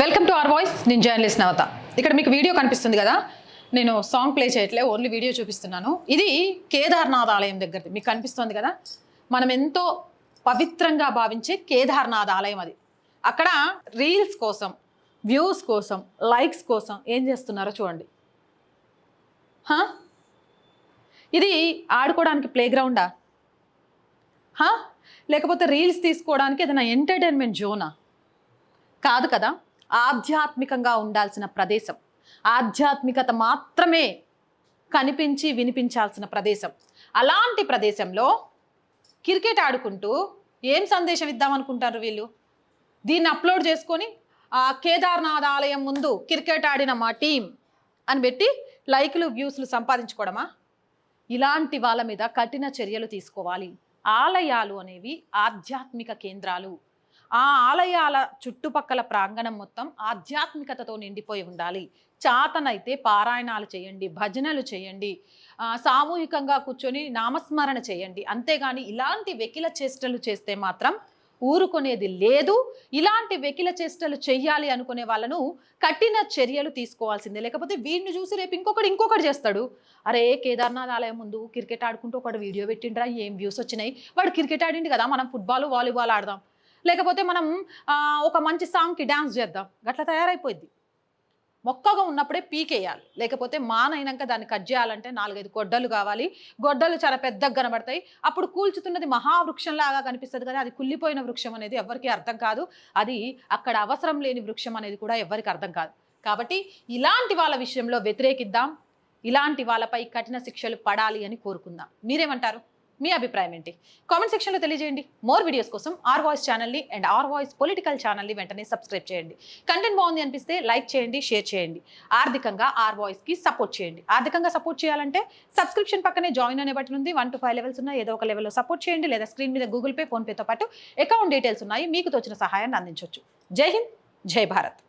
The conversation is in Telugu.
Welcome to our voice. నేను జర్నలిస్ట్ నవత. ఇక్కడ మీకు వీడియో కనిపిస్తుంది కదా? నేను సాంగ్ ప్లే చేయట్లే ఓన్లీ వీడియో చూపిస్తున్నాను. ఇది కేదార్నాథ్ ఆలయం దగ్గరది. మీకు కనిపిస్తుంది కదా? మనం ఎంతో పవిత్రంగా భావించే కేదార్నాథ్ ఆలయం అది. అక్కడ రీల్స్ కోసం వ్యూస్ కోసం లైక్స్ కోసం ఏం చేస్తున్నారో చూడండి. ఇది ఆడుకోవడానికి ప్లే గ్రౌండా లేకపోతే రీల్స్ తీసుకోవడానికి ఏదైనా ఎంటర్టైన్మెంట్ జోనా? కాదు కదా? ఆధ్యాత్మికంగా ఉండాల్సిన ప్రదేశం. ఆధ్యాత్మికత మాత్రమే కనిపించి వినిపించాల్సిన ప్రదేశం. అలాంటి ప్రదేశంలో క్రికెట్ ఆడుకుంటూ ఏం సందేశం ఇద్దామనుకుంటారు వీళ్ళు? దీన్ని అప్లోడ్ చేసుకొని ఆ కేదార్నాథ్ ఆలయం ముందు క్రికెట్ ఆడిన మా టీం అని పెట్టి లైక్లు వ్యూస్లు సంపాదించుకోవడమా? ఇలాంటి వాళ్ళ మీద కఠిన చర్యలు తీసుకోవాలి. ఆలయాలు అనేవి ఆధ్యాత్మిక కేంద్రాలు. ఆ ఆలయాల చుట్టుపక్కల ప్రాంగణం మొత్తం ఆధ్యాత్మికతతో నిండిపోయి ఉండాలి. చాతనైతే పారాయణాలు చేయండి భజనలు చేయండి సామూహికంగా కూర్చొని నామస్మరణ చేయండి. అంతేగాని ఇలాంటి వెకిల చేష్టలు చేస్తే మాత్రం ఊరుకునేది లేదు. ఇలాంటి వెకిల చేష్టలు చెయ్యాలి అనుకునే వాళ్ళను కఠిన చర్యలు తీసుకోవాల్సిందే. లేకపోతే వీడిని చూసి రేపు ఇంకొకటి ఇంకొకటి చేస్తాడు. అరే కేదార్నాథ్ ఆలయం ముందు క్రికెట్ ఆడుకుంటూ ఒకటి వీడియో పెట్టిండ్రా ఏం వ్యూస్ వచ్చినాయి? వాడు క్రికెట్ ఆడిండు కదా మనం ఫుట్బాల్ వాలీబాల్ ఆడదాం. లేకపోతే మనం ఒక మంచి సాంగ్కి డ్యాన్స్ చేద్దాం. గట్లా తయారైపోయింది మొక్కగా ఉన్నప్పుడే పీకేయాలి. లేకపోతే మానైనాక దాన్ని కట్ చేయాలంటే నాలుగైదు గొడ్డలు కావాలి. గొడ్డలు చాలా పెద్దగా కనబడతాయి. అప్పుడు కూల్చుతున్నది మహావృక్షంలాగా కనిపిస్తుంది కానీ అది కుళ్ళిపోయిన వృక్షం అనేది ఎవరికి అర్థం కాదు. అది అక్కడ అవసరం లేని వృక్షం అనేది కూడా ఎవరికి అర్థం కాదు. కాబట్టి ఇలాంటి వాళ్ళ విషయంలో వ్యతిరేకిద్దాం. ఇలాంటి వాళ్ళపై కఠిన శిక్షలు పడాలి అని కోరుకుందాం. మీరేమంటారు? మీ అభిప్రాయం ఏంటి? కామెంట్ సెక్షన్లో తెలియజేయండి. మోర్ వీడియోస్ కోసం ఆర్ వాయిస్ ఛానల్ని అండ్ ఆర్ వాయిస్ పొలిటికల్ ఛానల్ని వెంటనే సబ్స్క్రైబ్ చేయండి. కంటెంట్ బాగుంది అనిపిస్తే లైక్ చేయండి షేర్ చేయండి. ఆర్థికంగా ఆర్ వాయిస్కి సపోర్ట్ చేయండి. ఆర్థికంగా సపోర్ట్ చేయాలంటే సబ్స్క్రిప్షన్ పక్కనే జాయిన్ అనే బటన్ ఉంది. వన్ టు ఫైవ్ లెవెల్స్ ఉన్నాయి. ఏదో ఒక లెవెల్లో సపోర్ట్ చేయండి. లేదా స్క్రీన్ మీద గూగుల్ పే ఫోన్పేతో పాటు అకౌంట్ డీటెయిల్స్ ఉన్నాయి. మీకు తోచిన సహాయాన్ని అందించవచ్చు జై హింద్ జై భారత్.